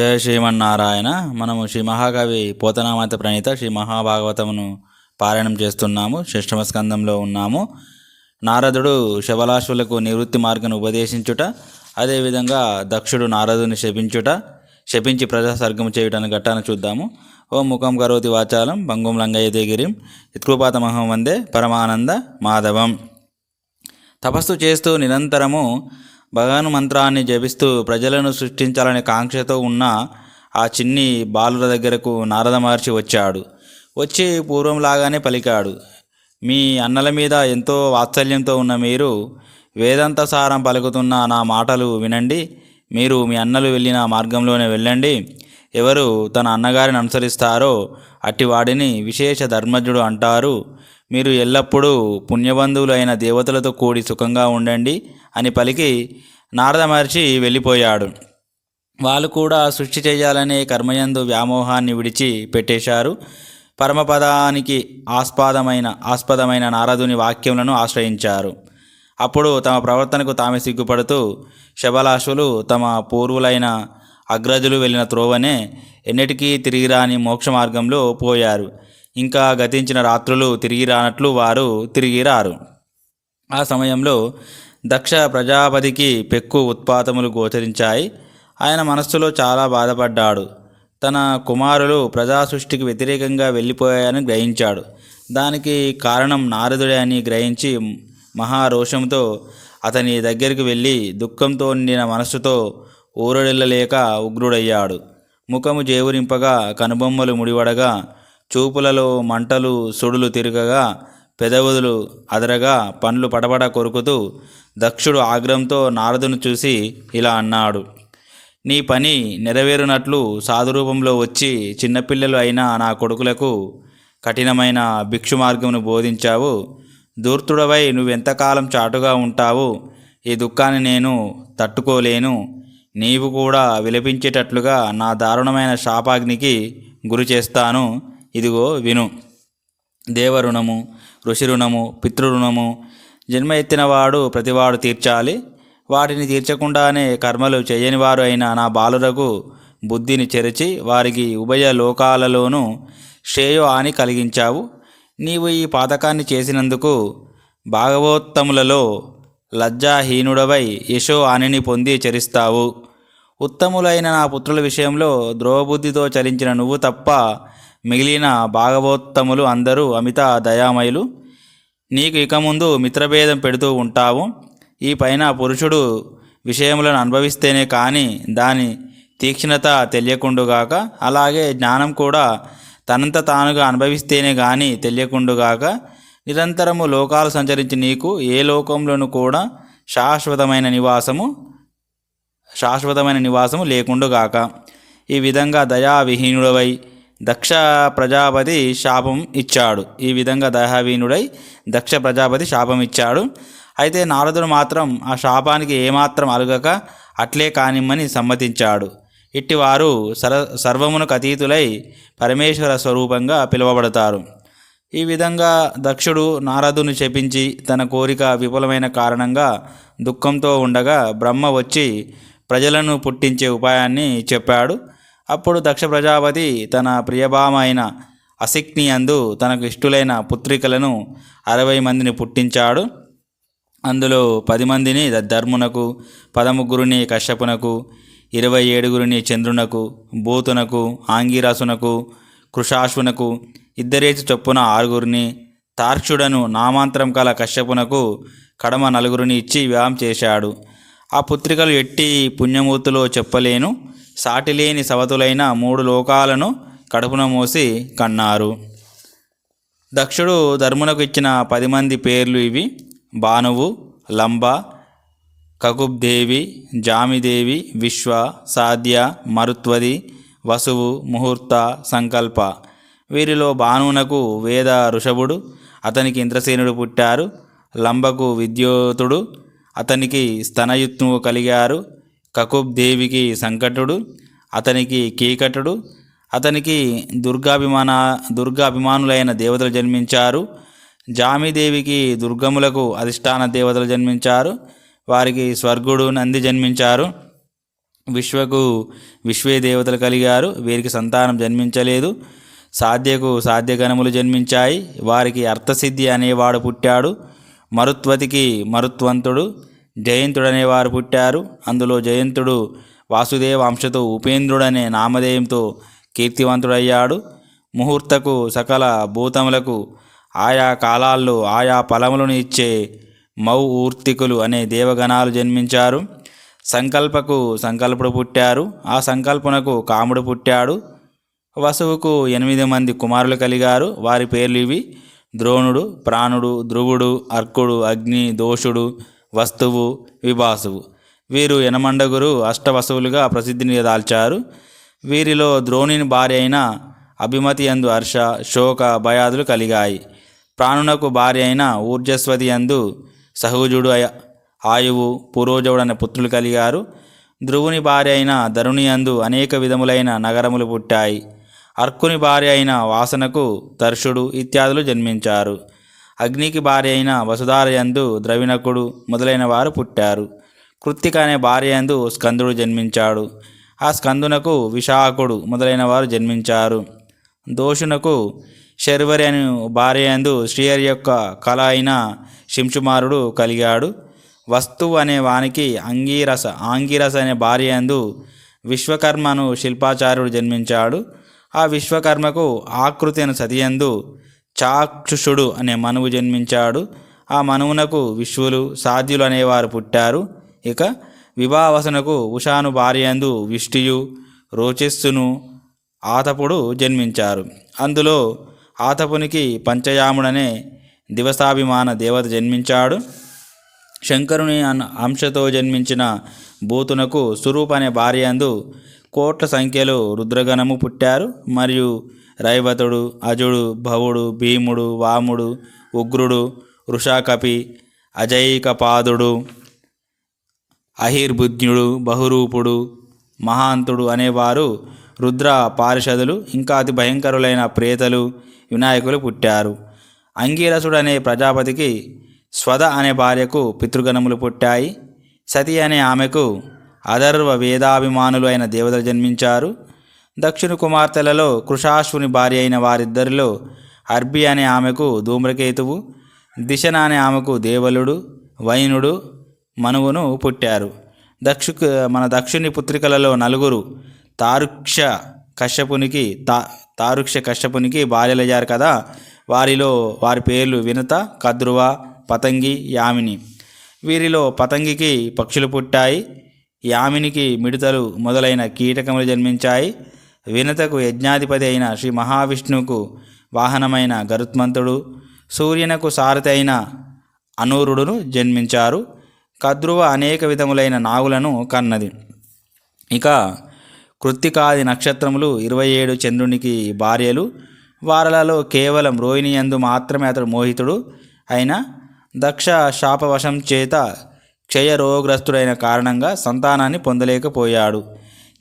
జయ శ్రీమన్నారాయణ. మనము శ్రీ మహాకవి పోతనామాత ప్రణీత శ్రీ మహాభాగవతమును పారాయణం చేస్తున్నాము. షష్టమ స్కందంలో ఉన్నాము. నారదుడు శబలాశ్వులకు నివృత్తి మార్గను ఉపదేశించుట అదేవిధంగా దక్షుడు నారదుని శపించుట శపించి ప్రజా సర్గం చేయుటను ఘట్టాన్ని చూద్దాము. ఓం ముఖం కరోతి వాచాలం భంగం లంగయ్యతే గిరిం ఇత్కృపాతమహం వందే పరమానంద మాధవం. తపస్సు చేస్తూ నిరంతరము భగవాన్ మంత్రాన్ని జపిస్తూ ప్రజలను సృష్టించాలనే కాంక్షతో ఉన్న ఆ చిన్ని బాలుల దగ్గరకు నారద మహర్షి వచ్చాడు. వచ్చి పూర్వంలాగానే పలికాడు. మీ అన్నల మీద ఎంతో వాత్సల్యంతో ఉన్న మీరు వేదాంత సారం పలుకుతున్న నా మాటలు వినండి. మీరు మీ అన్నలు వెళ్ళిన మార్గంలోనే వెళ్ళండి. ఎవరు తన అన్నగారిని అనుసరిస్తారో అట్టి వాడిని విశేష ధర్మజుడు అంటారు. మీరు ఎల్లప్పుడూ పుణ్యబంధువులు అయిన దేవతలతో కూడి సుఖంగా ఉండండి అని పలికి నారద మహర్షి వెళ్ళిపోయాడు. వాళ్ళు కూడా సృష్టి చేయాలనే కర్మయందు వ్యామోహాన్ని విడిచి పెట్టేశారు. పరమపదానికి ఆస్పాదమైన ఆస్పదమైన నారదుని వాక్యములను ఆశ్రయించారు. అప్పుడు తమ ప్రవర్తనకు తామే సిగ్గుపడుతూ శబలాశులు తమ పూర్వులైన అగ్రజులు వెళ్ళిన త్రోవనే ఎన్నటికీ తిరిగి రాని మోక్ష మార్గంలో పోయారు. ఇంకా గతించిన రాత్రులు తిరిగి రానట్లు వారు తిరిగి రారు ఆ సమయంలో దక్ష ప్రజాపతికి పెక్కు ఉత్పాతములు గోచరించాయి. ఆయన మనస్సులో చాలా బాధపడ్డాడు. తన కుమారులు ప్రజా సృష్టికి వ్యతిరేకంగా వెళ్ళిపోయాయని గ్రహించాడు. దానికి కారణం నారదుడే అని గ్రహించి మహారోషంతో అతని దగ్గరికి వెళ్ళి దుఃఖంతో నిండిన మనస్సుతో ఊరడిల్లలేక ఉగ్రుడయ్యాడు. ముఖము జేవురింపగా కనుబొమ్మలు ముడివడగా చూపులలో మంటలు సుడులు తిరగగా పెదవులు అదరగా పండ్లు పడబడ కొరుకుతూ దక్షుడు ఆగ్రహంతో నారదును చూసి ఇలా అన్నాడు నీ పని నెరవేరునట్లు సాధురూపంలో వచ్చి చిన్నపిల్లలు అయిన నా కొడుకులకు కఠినమైన భిక్షు మార్గమును బోధించావు. దూర్తుడవై నువ్వెంతకాలం చాటుగా ఉంటావు. ఈ దుఃఖాన్ని నేను తట్టుకోలేను. నీవు కూడా విలపించేటట్లుగా నా దారుణమైన శాపాగ్నికి గురి చేస్తాను. ఇదిగో విను. దేవరుణము ఋషి రుణము పితృరుణము జన్మ ఎత్తినవాడు ప్రతివాడు తీర్చాలి. వాటిని తీర్చకుండానే కర్మలు చేయని వారు అయిన నా బాలురకు బుద్ధిని చెరిచి వారికి ఉభయ లోకాలలోనూ శ్రేయో హాని కలిగించావు. నీవు ఈ పాతకాన్ని చేసినందుకు భాగవోత్తములలో లజ్జాహీనుడవై యశో హానిని పొంది చరిస్తావు. ఉత్తములైన నా పుత్రుల విషయంలో ద్రోవబుద్ధితో చలించిన నువ్వు తప్ప మిగిలిన భాగవోత్తములు అందరూ అమిత దయామయులు. నీకు ఇక ముందు మిత్రభేదం పెడుతూ ఉంటావు. ఈ పైన పురుషుడు విషయములను అనుభవిస్తేనే కానీ దాని తీక్షణత తెలియకుండుగాక అలాగే జ్ఞానం కూడా తనంత తానుగా అనుభవిస్తేనే కానీ తెలియకుండుగాక నిరంతరము లోకాలు సంచరించి నీకు ఏ లోకంలోనూ కూడా శాశ్వతమైన నివాసము శాశ్వతమైన నివాసము లేకుండుగాక. ఈ విధంగా దయావిహీనుడవై దక్ష ప్రజాపతి శాపం ఇచ్చాడు. ఈ విధంగా దయావిహీనుడై దక్ష ప్రజాపతి శాపం ఇచ్చాడు. అయితే నారదుడు మాత్రం ఆ శాపానికి ఏమాత్రం అలుగక అట్లే కానిమ్మని సమ్మతించాడు. ఇట్టివారు సర సర్వమునకు అతీతులై పరమేశ్వర స్వరూపంగా పిలువబడతారు. ఈ విధంగా దక్షుడు నారదుని శపించి తన కోరిక విఫలమైన కారణంగా దుఃఖంతో ఉండగా బ్రహ్మ వచ్చి ప్రజలను పుట్టించే ఉపాయాన్ని చెప్పాడు. అప్పుడు దక్ష ప్రజాపతి తన ప్రియభామ అయిన అసిక్ని అందు తనకు ఇష్టులైన పుత్రికలను అరవై మందిని పుట్టించాడు. అందులో పది మందిని ధర్మునకు పదముగ్గురిని కశ్యపునకు ఇరవై ఏడుగురిని చంద్రునకు భూతునకు ఆంగిరాసునకు కృషాశ్వునకు ఇద్దరేసి చొప్పున ఆరుగురిని తార్క్షుడను నామాంతరం కల కశ్యపునకు కడమ నలుగురిని ఇచ్చి వివాహం చేశాడు. ఆ పుత్రికలు ఎట్టి పుణ్యమూర్తులో చెప్పలేను. సాటిలేని సవతులైన మూడు లోకాలను కడుపున మోసి కన్నారు. దక్షుడు ధర్మునకు ఇచ్చిన పది మంది పేర్లు ఇవి. భానువు లంబ కకుబ్దేవి జామిదేవి విశ్వ సాధ్య మరుత్వది వసువు ముహూర్త సంకల్ప. వీరిలో భానువునకు వేద ఋషభుడు అతనికి ఇంద్రసేనుడు పుట్టారు. లంబకు విద్యోతుడు అతనికి స్తనయుత్నువు కలిగారు. కకుబ్ దేవికి సంకటుడు అతనికి కీకటుడు అతనికి దుర్గాభిమాన దుర్గాభిమానులైన దేవతలు జన్మించారు. జామిదేవికి దుర్గములకు అధిష్టాన దేవతలు జన్మించారు. వారికి స్వర్గుడు నంది జన్మించారు. విశ్వకు విశ్వే దేవతలు కలిగారు. వీరికి సంతానం జన్మించలేదు. సాధ్యకు సాధ్యగణములు జన్మించాయి. వారికి అర్థసిద్ధి అనేవాడు పుట్టాడు. మరుత్వతికి మరుత్వంతుడు. జయంతుడనే వారు పుట్టారు. అందులో జయంతుడు వాసుదేవ అంశతో ఉపేంద్రుడనే నామధేయంతో కీర్తివంతుడయ్యాడు. ముహూర్తకు సకల భూతములకు ఆయా కాలాల్లో ఆయా ఫలములను ఇచ్చే మౌ ఊర్తికులు అనే దేవగణాలు జన్మించారు. సంకల్పకు సంకల్పుడు పుట్టారు. ఆ సంకల్పనకు కాముడు పుట్టాడు. వసువుకు ఎనిమిది మంది కుమారులు కలిగారు. వారి పేర్లు ఇవి. ద్రోణుడు ప్రాణుడు ధ్రువుడు అర్కుడు అగ్ని దోషుడు వస్తువు విభాసువు. వీరు యనమండగురు అష్టవసువులుగా ప్రసిద్ధిని దాల్చారు. వీరిలో ద్రోణుని భార్య అయిన అభిమతి యందు హర్ష శోక భయాదులు కలిగాయి. ప్రాణునకు భార్య అయిన ఊర్జస్వతి యందు సహోజుడు అయ- ఆయువు పురోజవుడు అనే పుత్రులు కలిగారు. ధ్రువుని భార్య అయిన ధరుని యందు అనేక విధములైన నగరములు పుట్టాయి. అర్కుని భార్య అయిన వాసనకు దర్శుడు ఇత్యాదులు జన్మించారు. అగ్నికి భార్య అయిన వసుధారయందు ద్రవిణకుడు మొదలైన వారు పుట్టారు. కృత్తిక అనే భార్యందు స్కందుడు జన్మించాడు. ఆ స్కందునకు విశాఖుడు మొదలైన వారు జన్మించారు. దోషునకు శర్వరి అని భార్యందు శ్రీహరి యొక్క కళ అయిన శింషుమారుడు కలిగాడు. వస్తువు అనే వానికి అంగీరస ఆంగిరస అనే భార్యందు విశ్వకర్మను శిల్పాచార్యుడు జన్మించాడు. ఆ విశ్వకర్మకు ఆకృతి అను సతియందు చాక్షుషుడు అనే మనువు జన్మించాడు. ఆ మనువునకు విశ్వులు సాధ్యులు అనేవారు పుట్టారు. ఇక వివాహవసనకు ఉషాను భార్యందు విష్టియు రోచెస్సును ఆతపుడు జన్మించారు. అందులో ఆతపునికి పంచయాముడనే దివసాభిమాన దేవత జన్మించాడు. శంకరుని అన్ అంశతో జన్మించిన బూతునకు స్వరూప్ అనే భార్యందు కోట్ల సంఖ్యలో రుద్రగణము పుట్టారు. మరియు రైవతుడు అజుడు భవుడు భీముడు వాముడు ఉగ్రుడు వృషాకపి అజైకపాదుడు అహిర్బుజ్ఞుడు బహురూపుడు మహాంతుడు అనేవారు రుద్ర పారిషదులు ఇంకా అతి భయంకరులైన ప్రేతలు వినాయకులు పుట్టారు. అంగీరసుడు అనే ప్రజాపతికి స్వద అనే భార్యకు పితృగణములు పుట్టాయి. సతి అనే ఆమెకు అధర్వ వేదాభిమానులు అయిన దేవతలు జన్మించారు. దక్షిణ కుమార్తెలలో కృషాశ్వుని భార్య అయిన వారిద్దరిలో అర్బి అనే ఆమెకు ధూమ్రకేతువు దిశన అనే ఆమెకు దేవలుడు వైనుడు మనువును పుట్టారు. దక్షు మన దక్షుని పుత్రికలలో నలుగురు తారుక్ష కశ్యపునికి తా తారుక్ష కశ్యపునికి భార్యలయ్యారు కదా. వారిలో వారి పేర్లు వినత కద్రువ పతంగి యామిని. వీరిలో పతంగికి పక్షులు పుట్టాయి. యామినికి మిడతలు మొదలైన కీటకములు జన్మించాయి. వినతకు యజ్ఞాధిపతి అయిన శ్రీ మహావిష్ణువుకు వాహనమైన గరుత్మంతుడు సూర్యునకు సారథి అయిన అనూరుడును జన్మించారు. కద్రువ అనేక విధములైన నాగులను కన్నది. ఇక కృత్తికాది నక్షత్రములు ఇరవై ఏడు చంద్రునికి భార్యలు. వారలలో కేవలం రోహిణి యందు మాత్రమే అతడు మోహితుడు. అయిన దక్ష శాపవశం చేత క్షయ రోగగ్రస్తుడైన కారణంగా సంతానాన్ని పొందలేకపోయాడు.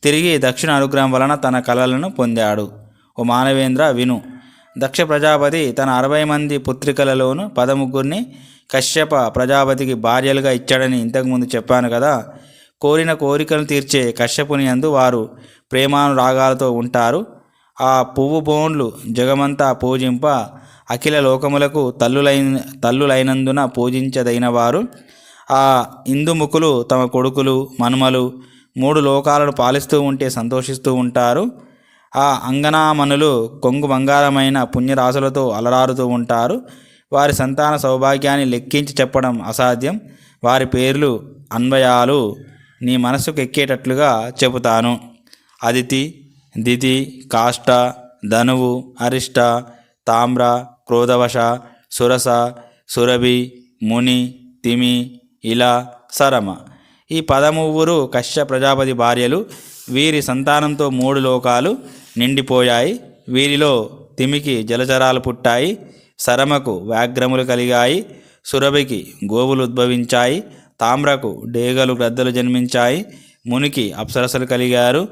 తిరిగి దక్షిణ అనుగ్రహం వలన తన కళలను పొందాడు. ఓ మానవేంద్ర విను. దక్ష ప్రజాపతి తన అరవై మంది పుత్రికలలోను పదముగ్గురిని కశ్యప ప్రజాపతికి భార్యలుగా ఇచ్చాడని ఇంతకుముందు చెప్పాను కదా. కోరిన కోరికలను తీర్చే కశ్యపుని అందు వారు ప్రేమానురాగాలతో ఉంటారు. ఆ పువ్వు బోన్లు జగమంతా పూజింప అఖిల లోకములకు తల్లులైన తల్లులైనందున పూజించదైన వారు. ఆ ఇందుముఖులు తమ కొడుకులు మనుమలు మూడు లోకాలను పాలిస్తూ ఉంటే సంతోషిస్తూ ఉంటారు. ఆ అంగనామనులు కొంగు బంగారమైన పుణ్యరాశులతో అలరారుతూ ఉంటారు. వారి సంతాన సౌభాగ్యాన్ని లెక్కించి చెప్పడం అసాధ్యం. వారి పేర్లు అన్వయాలు నీ మనసుకు ఎక్కేటట్లుగా చెబుతాను. అదితి దితి కాష్ట ధనువు అరిష్ట తామ్ర క్రోధవశ సురస సురభి ముని తిమి ఇలా సరమ. ఈ పదమువ్వురు కశ్య ప్రజాపతి భార్యలు వీరి సంతానంతో మూడు లోకాలు నిండిపోయాయి. వీరిలో తిమికి జలచరాలు పుట్టాయి. సరమకు వ్యాఘ్రములు కలిగాయి. సురభికి గోవులు ఉద్భవించాయి. తామ్రకు డేగలు గ్రద్దలు జన్మించాయి. మునికి అప్సరసలు కలిగారు.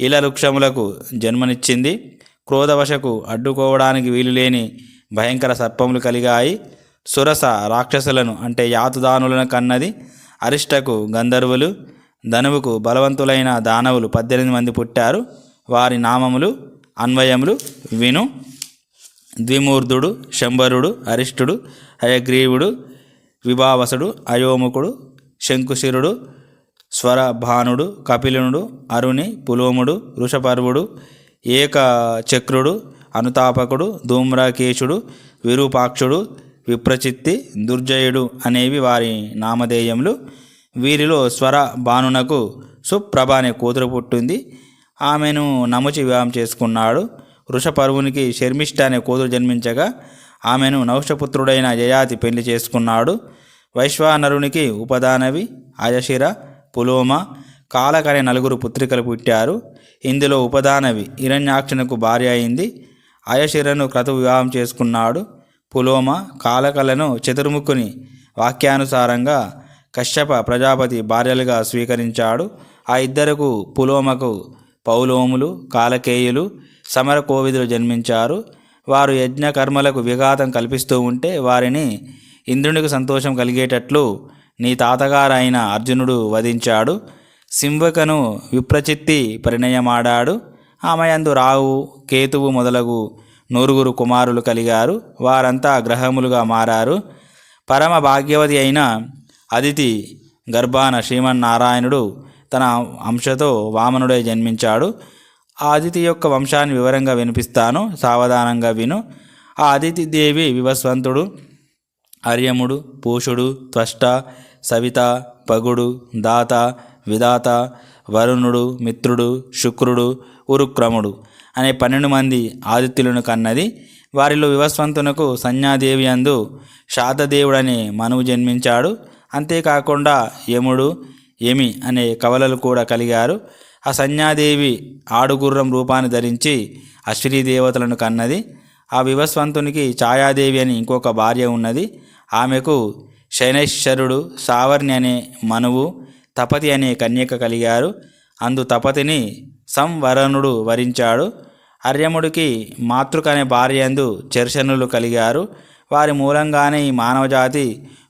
ఇల వృక్షములకు జన్మనిచ్చింది. క్రోధవశకు అడ్డుకోవడానికి వీలులేని భయంకర సర్పములు కలిగాయి. సురస రాక్షసులను అంటే యాతుదానులను కన్నది. అరిష్టకు గంధర్వులు ధనువుకు బలవంతులైన దానవులు పద్దెనిమిది మంది పుట్టారు. వారి నామములు అన్వయములు విను. ద్విమూర్ధుడు శంబరుడు అరిష్టుడు హయగ్రీవుడు విభావసుడు అయోముకుడు శంకుశిరుడు స్వరభానుడు కపిలునుడు అరుణి పులోముడు వృషపర్వుడు ఏకచక్రుడు అనుతాపకుడు ధూమ్రకేశుడు విరూపాక్షుడు విప్రచిత్తి దుర్జయుడు అనేవి వారి నామధేయములు. వీరిలో స్వర భానునకు సుప్రభ అనే కూతురు పుట్టింది. ఆమెను నముచి వివాహం చేసుకున్నాడు. వృషపరువునికి శర్మిష్ఠ అనే కూతురు జన్మించగా ఆమెను నౌషపుత్రుడైన యయాతి పెళ్ళి చేసుకున్నాడు. వైశ్వానరునికి ఉపదానవి అజశిర పులోమ కాలక అనే నలుగురు పుత్రికలు పుట్టారు. ఇందులో ఉపదానవి హిరణ్యాక్షునకు భార్య అయింది. అయశిరను క్రతు వివాహం చేసుకున్నాడు. పులోమ కాలకలను చతుర్ముఖుని వాక్యానుసారంగా కశ్యప ప్రజాపతి భార్యలుగా స్వీకరించాడు. ఆ ఇద్దరకు పులోమకు పౌలోములు కాలకేయులు సమర కోవిదులు జన్మించారు. వారు యజ్ఞకర్మలకు విఘాతం కల్పిస్తూ ఉంటే వారిని ఇంద్రునికి సంతోషం కలిగేటట్లు నీ తాతగారైన అర్జునుడు వధించాడు. సింహకను విప్రచిత్తి పరిణయమాడాడు. ఆమె అందు రావు కేతువు మొదలగు నూరుగురు కుమారులు కలిగారు. వారంతా గ్రహములుగా మారారు. పరమ భాగ్యవతి అయిన అదితి గర్భాన శ్రీమన్నారాయణుడు తన అంశతో వామనుడై జన్మించాడు. ఆ అదితి యొక్క వంశాన్ని వివరంగా వినిపిస్తాను. సావధానంగా విను. ఆ అదితి దేవి వివస్వంతుడు అర్యముడు పూషుడు త్వష్ట సవిత పగుడు దాత విధాత వరుణుడు మిత్రుడు శుక్రుడు ఉరుక్రముడు అనే పన్నెండు మంది ఆదిత్యులను కన్నది. వారిలో వివస్వంతునకు సంజ్ఞాదేవి అందు శాతదేవుడనే మనువు జన్మించాడు. అంతేకాకుండా యముడు యమి అనే కవలలు కూడా కలిగారు. ఆ సంజ్ఞాదేవి ఆడుగుర్రం రూపాన్ని ధరించి అశ్విని దేవతలను కన్నది. ఆ వివస్వంతునికి ఛాయాదేవి అని ఇంకొక భార్య ఉన్నది. ఆమెకు శనైశ్వరుడు సావర్ణి అనే మనువు తపతి అనే కన్యక కలిగారు. అందు తపతిని సంవరణుడు వరించాడు. అర్యముడికి మాతృక అనే భార్యందు చర్చనులు కలిగారు. వారి మూలంగానే ఈ మానవజాతి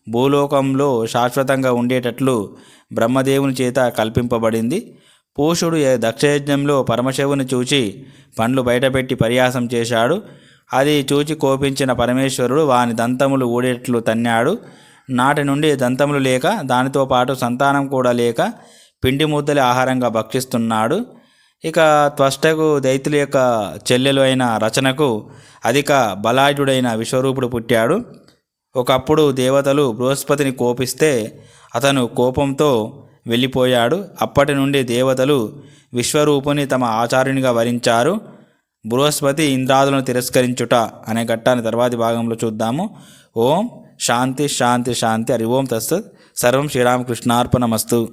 భూలోకంలో శాశ్వతంగా ఉండేటట్లు బ్రహ్మదేవుని చేత కల్పింపబడింది. పూషుడు దక్షయజ్ఞంలో పరమశివుని చూచి పండ్లు బయటపెట్టి పర్యాసం చేశాడు. అది చూచి కోపించిన పరమేశ్వరుడు వాని దంతములు ఊడేట్లు తన్నాడు. నాటి నుండి దంతములు లేక దానితో పాటు సంతానం కూడా లేక పిండి ముద్దలి ఆహారంగా భక్షిస్తున్నాడు. ఇక త్వష్టకు దైత్యుల యొక్క చెల్లెలు అయిన రచనకు అధిక బలాఢ్యుడైన విశ్వరూపుడు పుట్టాడు. ఒకప్పుడు దేవతలు బృహస్పతిని కోపిస్తే అతను కోపంతో వెళ్ళిపోయాడు. అప్పటి నుండి దేవతలు విశ్వరూపుని తమ ఆచార్యునిగా వరించారు. బృహస్పతి ఇంద్రాదులను తిరస్కరించుట అనే ఘట్టాన్ని తర్వాతి భాగంలో చూద్దాము. ఓం శాంతి శాంతి శాంతి. హరి ఓం తస్తత్ సర్వం శ్రీరామకృష్ణార్పణమస్తు.